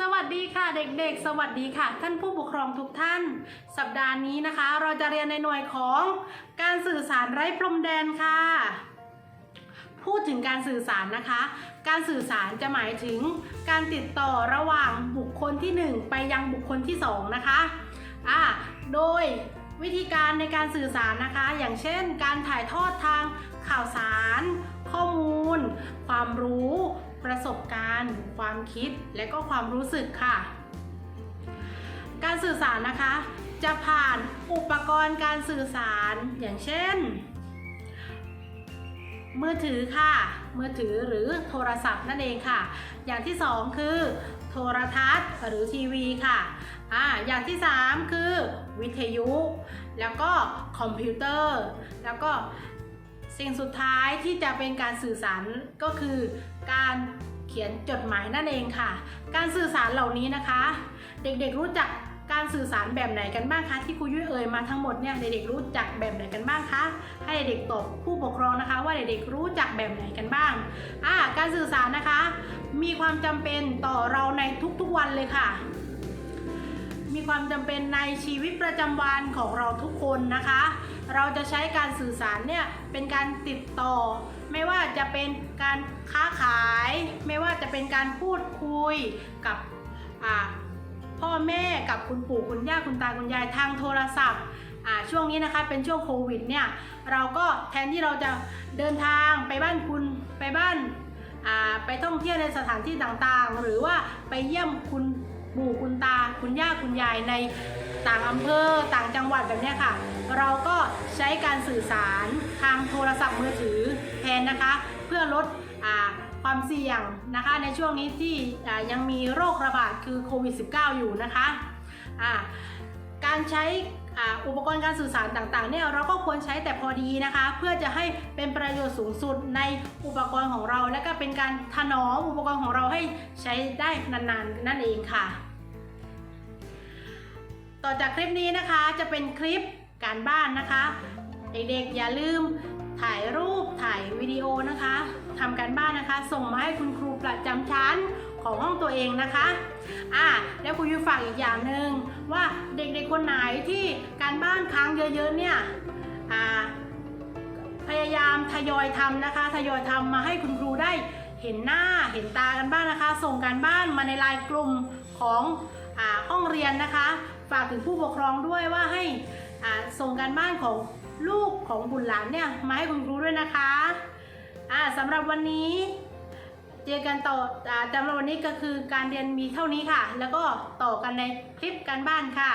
สวัสดีค่ะเด็กๆ สวัสดีค่ะ ท่านผู้ปกครองทุกท่าน สัปดาห์นี้นะคะ เราจะเรียนในหน่วยของการสื่อสารไร้พรมแดนค่ะ พูดถึงการสื่อสารนะคะ การสื่อสารจะหมายถึงการติดต่อระหว่างบุคคลที่ 1 ไปยังบุคคลที่ 2 นะคะอ่าโดยวิธีการในการสื่อสารนะคะ อย่างเช่น การถ่ายทอดทางข่าวสาร ข้อมูล ความรู้ ประสบการณ์ ความคิด และก็ความรู้สึกค่ะ การสื่อสารนะคะ จะผ่านอุปกรณ์การสื่อสารอย่างเช่น มือถือค่ะ มือถือหรือโทรศัพท์นั่นเองค่ะ อย่างที่สองคือ โทรทัศน์หรือทีวีค่ะอ่าอย่างที่สามคือวิทยุ แล้วก็คอมพิวเตอร์ แล้วก็ สิ่งสุดท้ายที่จะเป็นการสื่อสารก็คือการเขียนจดหมายนั่นเองค่ะ การสื่อสารเหล่านี้นะคะ เด็กๆรู้จักการสื่อสารแบบไหนกันบ้างคะที่ครูยุ้ยเอ่ยมาทั้งหมดเนี่ยเด็กๆรู้จักแบบไหนกันบ้างคะให้เด็กๆตอบผู้ปกครองนะคะ ว่าเด็กๆรู้จักแบบไหนกันบ้างอ่าการสื่อสารนะคะ มีความจำเป็นต่อเราในทุกๆวันเลยค่ะ มีความจำเป็นในชีวิตประจำวันของเราทุกคนนะคะ เราจะใช้การสื่อสารเนี่ยเป็นการติดต่อ ไม่ว่าจะเป็นการค้าขาย ไม่ว่าจะเป็นการพูดคุยกับพ่อแม่กับคุณปู่คุณย่าคุณตาคุณยายทางโทรศัพท์ช่วงนี้นะคะเป็นช่วงโควิดเนี่ยเราก็แทนที่เราจะเดินทางไปบ้านคุณไปบ้านไปท่องเที่ยวในสถานที่ต่างๆ หรือว่าไปเยี่ยมคุณ ปู่คุณตาคุณย่าคุณยายในต่างอำเภอต่างจังหวัดแบบนี้ค่ะ เราก็ใช้การสื่อสารทางโทรศัพท์มือถือแทนนะคะ เพื่อลดอความเสี่ยงนะคะ ในช่วงนี้ที่ยังมีโรคระบาดคือโควิด -19 อยู่นะคะะการใช้ อุปกรณ์การสื่อสารต่างๆเนี่ยเราก็ควรใช้แต่พอดีนะคะ เพื่อจะให้เป็นประโยชน์สูงสุดในอุปกรณ์ของเรา และก็เป็นการถนอมอุปกรณ์ของเราให้ใช้ได้นานๆนั่นเองค่ะ ต่อจากคลิปนี้นะคะจะเป็นคลิปการบ้านนะคะ เด็กๆอย่าลืมถ่ายรูปถ่ายวิดีโอนะคะทำการบ้านนะคะ ส่งมาให้คุณครูประจำชั้นของห้องตัวเองนะคะอ่า ครูยูฝากอีกอย่างหนึ่งว่าเด็กๆคนไหนที่การบ้านค้างเยอะๆเนี่ยพยายามทยอยทำนะคะ ทยอยทำมาให้คุณครูได้เห็นหน้าเห็นตากันบ้างนะคะ ส่งการบ้านมาในไลน์กลุ่มของอห้องเรียนนะคะ ฝากถึงผู้ปกครองด้วยว่าให้ส่งการบ้านของลูกของบุตรหลานเนี่ยมาให้คุณครูด้วยนะคะอ่าสำหรับวันนี้ เจอกันต่อจำหรับวันนี้ก็คือการเรียนมีเท่านี้ค่ะ แล้วก็ต่อกันในคลิปการบ้านค่ะ